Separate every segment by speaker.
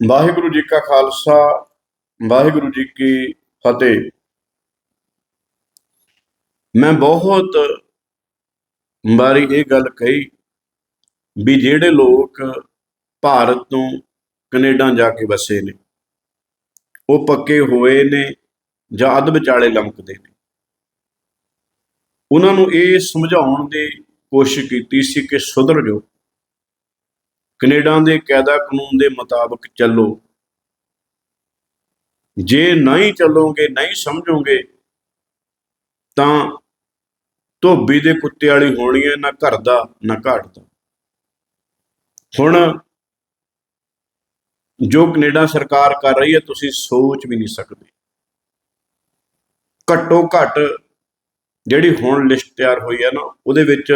Speaker 1: ਵਾਹਿਗੁਰੂ ਜੀ ਕਾ ਖਾਲਸਾ, ਵਾਹਿਗੁਰੂ ਜੀ ਕੀ ਫਤਿਹ। ਮੈਂ ਬਹੁਤ ਵਾਰੀ ਇਹ ਗੱਲ ਕਹੀ ਵੀ ਜਿਹੜੇ ਲੋਕ ਭਾਰਤ ਤੋਂ ਕੈਨੇਡਾ ਜਾ ਕੇ ਵਸੇ ਨੇ, ਉਹ ਪੱਕੇ ਹੋਏ ਨੇ ਜਾਂ ਅੱਧ ਵਿਚਾਲੇ ਲਮਕਦੇ ਨੇ। ਉਹਨਾਂ ਨੂੰ ਇਹ ਸਮਝਾਉਣ ਦੀ ਕੋਸ਼ਿਸ਼ ਕੀਤੀ ਸੀ ਕਿ ਸੁਧਰ ਜਾਓ। ਕੈਨੇਡਾ ਦੇ ਕਾਇਦਾ ਕਾਨੂੰਨ ਦੇ ਮੁਤਾਬਕ ਚੱਲੋ। ਜੇ ਨਹੀਂ ਚੱਲੋਗੇ, ਨਹੀਂ ਸਮਝੋਗੇ, ਤਾਂ ਧੋਬੀ ਦੇ ਕੁੱਤੇ ਵਾਲੀ ਹੋਣੀ ਹੈ, ਨਾ ਘਰ ਦਾ, ਨਾ ਘਾਟ ਦਾ। ਹੁਣ ਜੋ ਕੈਨੇਡਾ ਸਰਕਾਰ ਕਰ ਰਹੀ ਹੈ, ਤੁਸੀਂ ਸੋਚ ਵੀ ਨਹੀਂ ਸਕਦੇ। ਘੱਟੋ ਘੱਟ ਜਿਹੜੀ ਹੁਣ ਲਿਸਟ ਤਿਆਰ ਹੋਈ ਹੈ ਨਾ, ਉਹਦੇ ਵਿੱਚ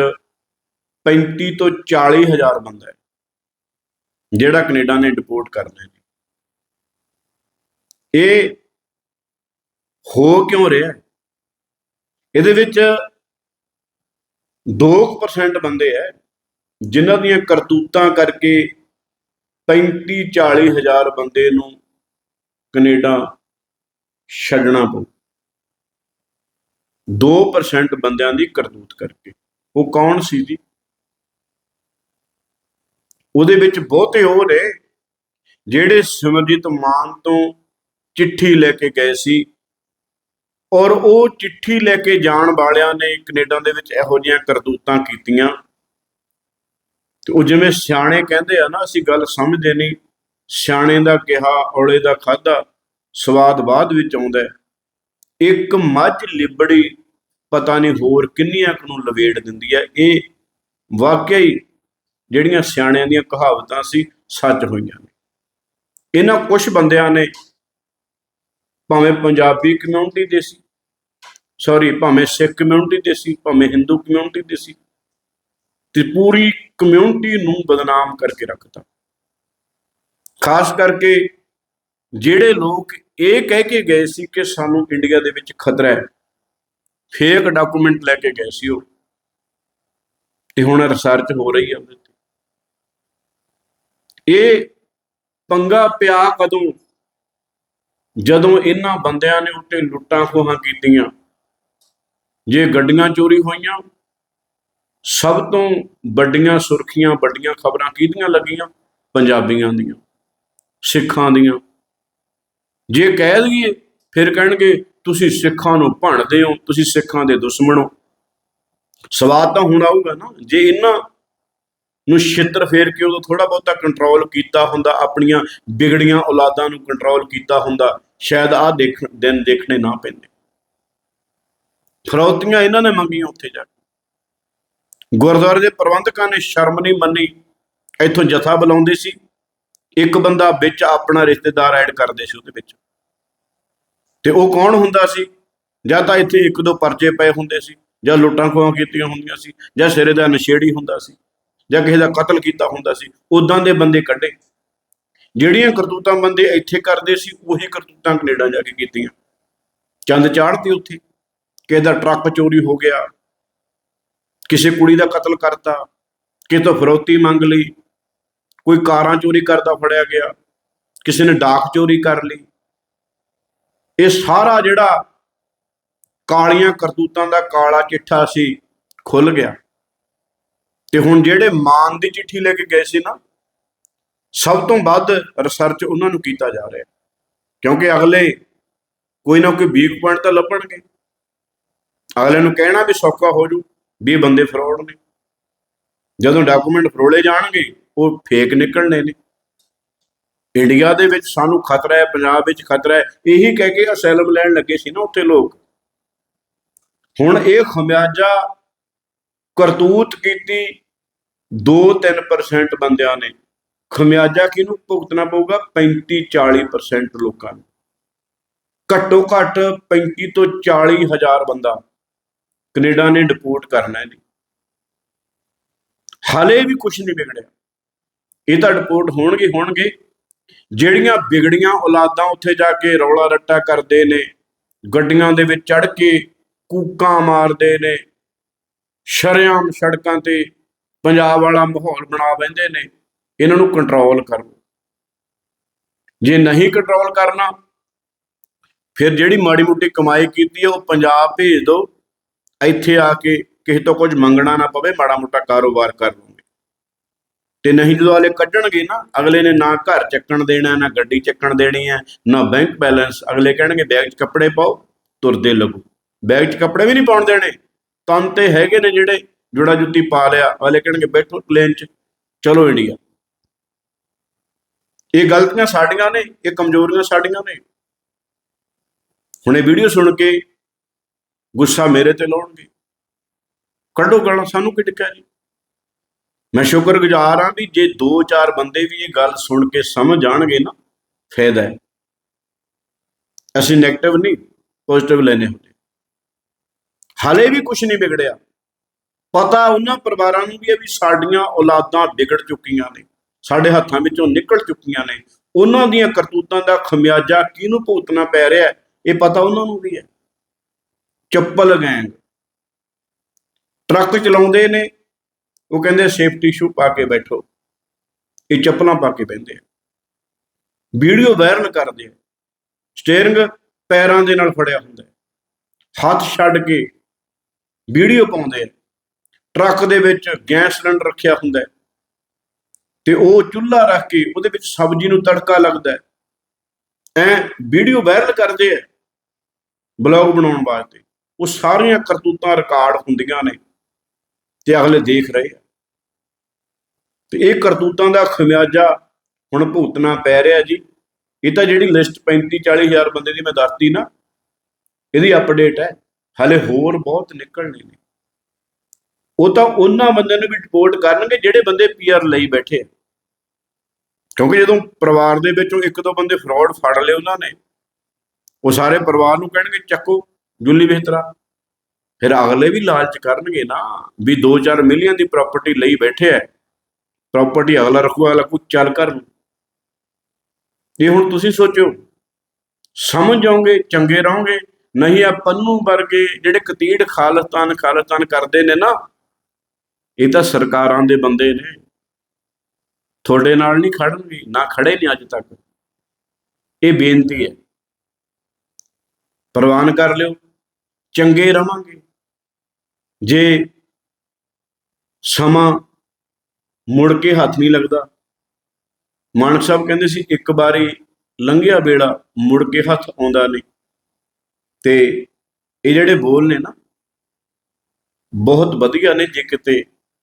Speaker 1: 35 ਤੋਂ 40 ਹਜ਼ਾਰ ਬੰਦਾ ਹੈ। ਜਿਹੜਾ ਕੈਨੇਡਾ ਨੇ ਡਿਪੋਰਟ ਕਰਨਾ ਹੈ ਇਹ ਹੋ ਕਿਉਂ ਰਿਹਾ ਇਹਦੇ ਵਿੱਚ 2% ਬੰਦੇ ਹੈ, ਜਿਨ੍ਹਾਂ ਦੀਆਂ ਕਰਤੂਤਾਂ ਕਰਕੇ 35 40 ਹਜ਼ਾਰ ਬੰਦੇ ਨੂੰ ਕੈਨੇਡਾ ਛੱਡਣਾ ਪਊ। 2% ਬੰਦਿਆਂ ਦੀ ਕਰਤੂਤ ਕਰਕੇ। ਉਹ ਕੌਣ ਸੀ ਜੀ? ਉਹਦੇ ਵਿੱਚ ਬਹੁਤੇ ਉਹ ਨੇ ਜਿਹੜੇ ਸਿਮਰਜੀਤ ਮਾਨ ਤੋਂ ਚਿੱਠੀ ਲੈ ਕੇ ਗਏ ਸੀ ਔਰ ਉਹ ਚਿੱਠੀ ਲੈ ਕੇ ਜਾਣ ਵਾਲਿਆਂ ਨੇ ਕੈਨੇਡਾ ਦੇ ਵਿੱਚ ਇਹੋ ਜਿਹੀਆਂ ਕਰਤੂਤਾਂ ਕੀਤੀਆਂ। ਤੇ ਉਹ ਜਿਵੇਂ ਸਿਆਣੇ ਕਹਿੰਦੇ ਆ ਨਾ, ਅਸੀਂ ਗੱਲ ਸਮਝਦੇ ਨਹੀਂ, ਸਿਆਣੇ ਦਾ ਕਿਹਾ, ਔਲੇ ਦਾ ਖਾਦਾ ਸਵਾਦ ਬਾਅਦ ਵਿੱਚ ਆਉਂਦਾ ਇੱਕ ਮੱਝ ਲਿਬੜੀ ਪਤਾ ਨਹੀਂ ਹੋਰ ਕਿੰਨੀਆਂ ਕੁ ਨੂੰ ਲਵੇੜ ਦਿੰਦੀ ਹੈ। ਇਹ ਵਾਕਿਆ ਹੀ ਜਿਹੜੀਆਂ ਸਿਆਣਿਆਂ ਦੀਆਂ ਕਹਾਵਤਾਂ ਸੀ, ਸੱਚ ਹੋਈਆਂ ਨੇ। ਇਹਨਾਂ ਕੁਝ ਬੰਦਿਆਂ ਨੇ ਭਾਵੇਂ ਪੰਜਾਬੀ ਕਮਿਊਨਿਟੀ ਦੇ ਸੀ ਸੌਰੀ ਭਾਵੇਂ ਸਿੱਖ ਕਮਿਊਨਿਟੀ ਦੇ ਸੀ, ਭਾਵੇਂ ਹਿੰਦੂ ਕਮਿਊਨਿਟੀ ਦੇ ਸੀ ਤੇ ਪੂਰੀ ਕਮਿਊਨਿਟੀ ਨੂੰ ਬਦਨਾਮ ਕਰਕੇ ਰੱਖਤਾ। ਖਾਸ ਕਰਕੇ ਜਿਹੜੇ ਲੋਕ ਇਹ ਕਹਿ ਕੇ ਗਏ ਸੀ ਕਿ ਸਾਨੂੰ ਇੰਡੀਆ ਦੇ ਵਿੱਚ ਖਤਰਾ ਹੈ ਫੇਕ ਡਾਕੂਮੈਂਟ ਲੈ ਕੇ ਗਏ ਸੀ ਉਹ। ਤੇ ਹੁਣ ਰਿਸਰਚ ਹੋ ਰਹੀ ਹੈ। ਉਹਦੇ ਇਹ ਪੰਗਾ ਪਿਆ ਕਦੋਂ? ਜਦੋਂ ਇਹਨਾਂ ਬੰਦਿਆਂ ਨੇ ਉੱਤੇ ਲੁੱਟਾਂ ਖੋਹਾਂ ਕੀਤੀਆਂ। ਜੇ ਗੱਡੀਆਂ ਚੋਰੀ ਹੋਈਆਂ, ਸਭ ਤੋਂ ਵੱਡੀਆਂ ਸੁਰਖੀਆਂ, ਵੱਡੀਆਂ ਖਬਰਾਂ ਕਿਹਦੀਆਂ ਲੱਗੀਆਂ? ਪੰਜਾਬੀਆਂ ਦੀਆਂ, ਸਿੱਖਾਂ ਦੀਆਂ। ਜੇ ਕਹਿ ਦਈਏ, ਫਿਰ ਕਹਿਣਗੇ, ਤੁਸੀਂ ਸਿੱਖਾਂ ਨੂੰ ਭਣਦੇ ਹੋ, ਤੁਸੀਂ ਸਿੱਖਾਂ ਦੇ ਦੁਸ਼ਮਣ ਹੋ। ਸਵਾਦ ਤਾਂ ਹੁਣ ਆਊਗਾ ਨਾ। ਜੇ ਇਹਨਾਂ ਨੂੰ ਛਿੱਤਰ ਫੇਰ ਕੇ ਉਦੋਂ ਥੋੜਾ ਬਹੁਤਾ ਕੰਟਰੋਲ ਕੀਤਾ ਹੁੰਦਾ, ਆਪਣੀਆਂ ਵਿਗੜੀਆਂ ਔਲਾਦਾਂ ਨੂੰ ਕੰਟਰੋਲ ਕੀਤਾ ਹੁੰਦਾ, ਸ਼ਾਇਦ ਆਹ ਦੇਖ, ਦਿਨ ਦੇਖਣੇ ਨਾ ਪੈਂਦੇ। ਫਰੌਤੀਆਂ ਇਹਨਾਂ ਨੇ ਮੰਗੀਆਂ ਉੱਥੇ ਜਾ ਕੇ। ਗੁਰਦੁਆਰੇ ਦੇ ਪ੍ਰਬੰਧਕਾਂ ਨੇ ਸ਼ਰਮ ਨਹੀਂ ਮੰਨੀ, ਇੱਥੋਂ ਜਥਾ ਬੁਲਾਉਂਦੇ ਸੀ। ਇੱਕ ਬੰਦਾ ਵਿੱਚ ਆਪਣਾ ਰਿਸ਼ਤੇਦਾਰ ਐਡ ਕਰਦੇ ਸੀ ਉਹਦੇ ਵਿੱਚ। ਤੇ ਉਹ ਕੌਣ ਹੁੰਦਾ ਸੀ? ਜਾਂ ਤਾਂ ਇੱਥੇ ਇੱਕ ਦੋ ਪਰਚੇ ਪਏ ਹੁੰਦੇ ਸੀ, ਜਾਂ ਲੁੱਟਾਂ ਖੋਹਾਂ ਕੀਤੀਆਂ ਹੁੰਦੀਆਂ ਸੀ, ਜਾਂ ਸਿਰੇ ਦਾ ਨਸ਼ੇੜੀ ਹੁੰਦਾ ਸੀ। ਜਾਂ ਕਿਸੇ ਦਾ ਕਤਲ ਕੀਤਾ ਹੁੰਦਾ ਸੀ ਉਦਾਂ ਦੇ ਬੰਦੇ ਕੱਢੇ। ਜਿਹੜੀਆਂ ਕਰਤੂਤਾਂ ਬੰਦੇ ਇੱਥੇ ਕਰਦੇ ਸੀ, ਉਹੀ ਕਰਤੂਤਾਂ ਕੈਨੇਡਾ ਜਾ ਕੇ ਕੀਤੀਆਂ। ਚੰਦ ਚਾੜਤੀ ਉੱਥੇ ਕਿਸੇ ਦਾ ਟਰੱਕ ਚੋਰੀ ਹੋ ਗਿਆ, ਕਿਸੇ ਕੁੜੀ ਦਾ ਕਤਲ ਕਰਤਾ, ਕਿਸੇ ਤੋਂ ਫਰੋਤੀ ਮੰਗ ਲਈ, ਕੋਈ ਕਾਰਾਂ ਚੋਰੀ ਕਰਦਾ ਫੜਿਆ ਗਿਆ, ਕਿਸੇ ਨੇ ਡਾਕ ਚੋਰੀ ਕਰ ਲਈ। ਇਹ ਸਾਰਾ ਜਿਹੜਾ ਕਾਲੀਆਂ ਕਰਤੂਤਾਂ ਦਾ ਕਾਲਾ ਚਿੱਠਾ ਸੀ ਖੁੱਲ ਗਿਆ। ਤੇ ਹੁਣ ਜਿਹੜੇ ਮਾਨ ਦੀ ਚਿੱਠੀ ਲੈ ਕੇ ਗਏ ਸੀ ਨਾ, ਸਭ ਤੋਂ ਵੱਧ ਰਿਸਰਚ ਉਹਨਾਂ ਨੂੰ ਕੀਤਾ ਜਾ ਰਿਹਾ। ਕਿਉਂਕਿ ਅਗਲੇ ਕੋਈ ਨਾ ਕੋਈ ਵੀਕ ਪੁਆਇੰਟ ਤਾਂ ਲੱਭਣਗੇ। ਅਗਲੇ ਨੂੰ ਕਹਿਣਾ ਵੀ ਸੌਖਾ ਹੋ ਜੂ ਵੀ ਇਹ ਬੰਦੇ ਫਰੋਡ ਨੇ। ਜਦੋਂ ਡਾਕੂਮੈਂਟ ਫਰੋਲੇ ਜਾਣਗੇ, ਉਹ ਫੇਕ ਨਿਕਲਣੇ ਨੇ। ਇੰਡੀਆ ਦੇ ਵਿੱਚ ਸਾਨੂੰ ਖਤਰਾ ਹੈ, ਪੰਜਾਬ ਵਿੱਚ ਖਤਰਾ ਹੈ। ਇਹੀ ਕਹਿ ਕੇ ਅਸੈਲਮ ਲੈਣ ਲੱਗੇ ਸੀ ਨਾ ਉੱਥੇ ਲੋਕ। ਹੁਣ ਇਹ ਖਮਿਆਜਾ ਕਰਤੂਤ ਕੀਤੀ 2-3% ਬੰਦਿਆਂ ਨੇ। ਖਮਿਆਜਾ ਕਿਹਨੂੰ ਭੁਗਤਣਾ ਪਊਗਾ? 35-40% ਲੋਕਾਂ ਨੂੰ। ਘੱਟੋ ਘੱਟ 35 ਤੋਂ 40 ਹਜ਼ਾਰ ਬੰਦਾ ਕੈਨੇਡਾ ਨੇ ਡਿਪੋਰਟ ਕਰਨਾ ਹੈ ਜੀ। ਹਾਲੇ ਵੀ ਕੁਝ ਨਹੀਂ ਵਿਗੜਿਆ। ਇਹ ਤਾਂ ਡਿਪੋਰਟ ਹੋਣਗੇ ਹੋਣਗੇ। ਜਿਹੜੀਆਂ ਵਿਗੜੀਆਂ ਔਲਾਦਾਂ ਉੱਥੇ ਜਾ ਕੇ ਰੌਲਾ ਰੱਟਾ ਕਰਦੇ ਨੇ, ਗੱਡੀਆਂ ਦੇ ਵਿੱਚ ਚੜ ਕੇ ਕੂਕਾਂ ਮਾਰਦੇ ਨੇ, ਸ਼ਰੇਆਮ ਸੜਕਾਂ ਤੇ ਪੰਜਾਬ ਵਾਲਾ ਮਾਹੌਲ ਬਣਾ ਬੈੰਦੇ ਨੇ, ਇਹਨਾਂ ਨੂੰ ਕੰਟਰੋਲ ਕਰੋ। ਜੇ ਨਹੀਂ ਕੰਟਰੋਲ ਕਰਨਾ, ਫਿਰ ਜਿਹੜੀ ਮਾੜੀ ਮੋਟੀ ਕਮਾਈ ਕੀਤੀ ਹੈ ਉਹ ਪੰਜਾਬ ਭੇਜ ਦਿਓ ਇੱਥੇ ਆ ਕੇ ਕਿਸੇ ਤੋਂ ਕੁਝ ਮੰਗਣਾ ਨਾ ਪਵੇ, ਮਾੜਾ ਮੋਟਾ ਕਾਰੋਬਾਰ ਕਰ ਲਵਾਂਗੇ ਤੇ ਨਹੀਂ ਜਦੋਂ ਵਾਲੇ ਕੱਢਣਗੇ ਨਾ, ਅਗਲੇ ਨੇ ਨਾ ਘਰ ਚੱਕਣ ਦੇਣਾ, ਨਾ ਗੱਡੀ ਚੱਕਣ ਦੇਣੀ ਹੈ, ਨਾ ਬੈਂਕ ਬੈਲੈਂਸ ਅਗਲੇ ਕਹਿਣਗੇ, ਬੈਗ 'ਚ ਕੱਪੜੇ ਪਾਓ, ਤੁਰਦੇ ਲੱਗੋ। ਬੈਗ 'ਚ ਕੱਪੜੇ ਵੀ ਨਹੀਂ ਪਾਉਣ ਦੇਣੇ। ਤਨ ਤੇ ਹੈਗੇ ਨੇ ਜਿਹੜੇ ਜੁੜਾ ਜੁੱਤੀ ਪਾ ਲਿਆ ਅਗਲੇ ਕਹਿਣਗੇ ਬੈਠੋ ਪਲੇਨ 'ਚ, ਚਲੋ ਇੰਡੀਆ ਇਹ ਗਲਤੀਆਂ ਸਾਡੀਆਂ ਨੇ, ਇਹ ਕਮਜ਼ੋਰੀਆਂ ਸਾਡੀਆਂ ਨੇ। ਹੁਣ ਇਹ ਵੀਡੀਓ ਸੁਣ ਕੇ ਗੁੱਸਾ ਮੇਰੇ ਤੇ ਲਾਉਣਗੇ। ਕੱਢੋ ਗਾਲਾਂ, ਸਾਨੂੰ ਕੀ ਟਿਕਿਆ ਜੀ? ਮੈਂ ਸ਼ੁਕਰਗੁਜ਼ਾਰ ਹਾਂ ਵੀ ਜੇ ਦੋ ਚਾਰ ਬੰਦੇ ਵੀ ਇਹ ਗੱਲ ਸੁਣ ਕੇ ਸਮਝ ਜਾਣਗੇ ਨਾ, ਫਾਇਦਾ ਹੈ। ਅਸੀਂ 네ਗੇਟਿਵ ਨਹੀਂ ਪੋਜ਼ਿਟਿਵ ਲੈਨੇ ਹੁੰਦੇ। ਹਾਲੇ ਵੀ ਕੁਝ ਨਹੀਂ ਵਿਗੜਿਆ। ਪਤਾ ਉਹਨਾਂ ਪਰਿਵਾਰਾਂ ਨੂੰ ਵੀ ਹੈ ਵੀ ਸਾਡੀਆਂ ਔਲਾਦਾਂ ਵਿਗੜ ਚੁੱਕੀਆਂ ਨੇ ਸਾਡੇ ਹੱਥਾਂ ਵਿੱਚੋਂ ਨਿਕਲ ਚੁੱਕੀਆਂ ਨੇ। ਉਹਨਾਂ ਦੀਆਂ ਕਰਤੂਤਾਂ ਦਾ ਖਮਿਆਜਾ ਕਿਹਨੂੰ ਭੁਗਤਣਾ ਪੈ ਰਿਹਾ ਹੈ, ਇਹ ਪਤਾ ਉਹਨਾਂ ਨੂੰ ਵੀ ਹੈ। ਚੱਪਲ ਗੈਂਗ। ਟਰੱਕ ਚਲਾਉਂਦੇ ਨੇ ਉਹ ਕਹਿੰਦੇ ਸੇਫਟੀ ਸ਼ੂ ਪਾ ਕੇ ਬੈਠੋ। ਇਹ ਚੱਪਲਾਂ ਪਾ ਕੇ ਬੈੰਦੇ ਆ। ਵੀਡੀਓ ਵਾਇਰਲ ਕਰਦੇ ਆ। ਸਟੀਅਰਿੰਗ ਪੈਰਾਂ ਦੇ ਨਾਲ ਫੜਿਆ ਹੁੰਦਾ ਹੱਥ ਛੱਡ ਕੇ ਵੀਡੀਓ ਪਾਉਂਦੇ ਆ। ਟਰੱਕ ਦੇ ਵਿੱਚ ਗੈਸ ਸਿਲੰਡਰ ਰੱਖਿਆ ਹੁੰਦਾ ਹੈ ਤੇ ਉਹ ਚੁੱਲ੍ਹਾ ਰੱਖ ਕੇ ਉਹਦੇ ਵਿੱਚ ਸਬਜ਼ੀ ਨੂੰ ਤੜਕਾ ਲੱਗਦਾ ਹੈ। ਐ ਵੀਡੀਓ ਵਾਇਰਲ ਕਰਦੇ ਆ ਬਲੌਗ ਬਣਾਉਣ ਵਾਸਤੇ। ਉਹ ਸਾਰੀਆਂ ਕਰਤੂਤਾਂ ਰਿਕਾਰਡ ਹੁੰਦੀਆਂ ਨੇ ਤੇ ਅਗਲੇ ਦੇਖ ਰਹੇ ਆ। ਤੇ ਇਹ ਕਰਤੂਤਾਂ ਦਾ ਖਮਿਆਜਾ ਹੁਣ ਭੁਗਤਣਾ ਪੈ ਰਿਹਾ ਜੀ। ਇਹ ਤਾਂ ਜਿਹੜੀ ਲਿਸਟ 35 40 ਹਜ਼ਾਰ ਬੰਦੇ ਦੀ ਮੈਂ ਦੱਸਤੀ ਨਾ, ਇਹਦੀ ਅਪਡੇਟ ਹੈ। ਹਲੇ ਹੋਰ ਬਹੁਤ ਨਿਕਲਣੇ ਨੇ। ਉਹ ਤਾਂ ਉਹਨਾਂ ਬੰਦਿਆਂ ਨੂੰ ਵੀ ਰਿਪੋਰਟ ਕਰਨਗੇ ਜਿਹੜੇ ਬੰਦੇ ਪੀਆਰ ਲਈ ਬੈਠੇ ਕਿਉਂਕਿ ਜਦੋਂ ਪਰਿਵਾਰ ਦੇ ਵਿੱਚੋਂ ਇੱਕ ਦੋ ਬੰਦੇ ਫਰਾਡ ਫੜ ਲਏ ਉਹਨਾਂ ਨੇ, ਉਹ ਸਾਰੇ ਪਰਿਵਾਰ ਨੂੰ ਕਹਿਣਗੇ, ਚੱਕੋ, ਜੁੱਲੀ ਬਿਹਤਰਾ ਫਿਰ ਅਗਲੇ ਵੀ ਲਾਲਚ ਕਰਨਗੇ ਨਾ, ਵੀ 2-4 ਮਿਲੀਅਨ ਦੀ ਪ੍ਰਾਪਰਟੀ ਲਈ ਬੈਠੇ ਐ ਪ੍ਰਾਪਰਟੀ ਅਗਲਾ ਰੱਖੂ ਅਗਲਾ ਕੁਝ ਚੱਲ ਕਰ। ਇਹ ਹੁਣ ਤੁਸੀਂ ਸੋਚੋ ਸਮਝ ਜਾਓਗੇ, ਚੰਗੇ ਰਹੋਗੇ। ਨਹੀਂ ਆ ਪੰਨੂ ਵਰਗੇ ਜਿਹੜੇ ਕਤੀੜ ਖਾਲਸਤਾਨ ਖਾਲਸਤਾਨ ਕਰਦੇ ਨੇ ਨਾ ਇਹ ਤਾਂ ਸਰਕਾਰਾਂ ਦੇ ਬੰਦੇ ਨੇ। ਤੁਹਾਡੇ ਨਾਲ ਨਹੀਂ ਖੜਨਗੇ ਨਾ ਖੜੇ ਨੇ ਅੱਜ ਤੱਕ। ਇਹ ਬੇਨਤੀ ਹੈ। ਪ੍ਰਵਾਨ ਕਰ ਲਿਓ। ਚੰਗੇ ਰਵਾਂਗੇ। ਜੇ ਸਮਾਂ ਮੁੜ ਕੇ ਹੱਥ ਨਹੀਂ ਲੱਗਦਾ। ਮਾਨਕ ਸਾਹਿਬ ਕਹਿੰਦੇ ਸੀ, ਇੱਕ ਵਾਰੀ ਲੰਘਿਆ ਵੇੜਾ ਮੁੜ ਕੇ ਹੱਥ ਆਉਂਦਾ ਨਹੀਂ। ਤੇ ਇਹ ਜਿਹੜੇ ਬੋਲ ਨੇ ਨਾ, ਬਹੁਤ ਵਧੀਆ ਨੇ ਜੇ ਕਿਤੇ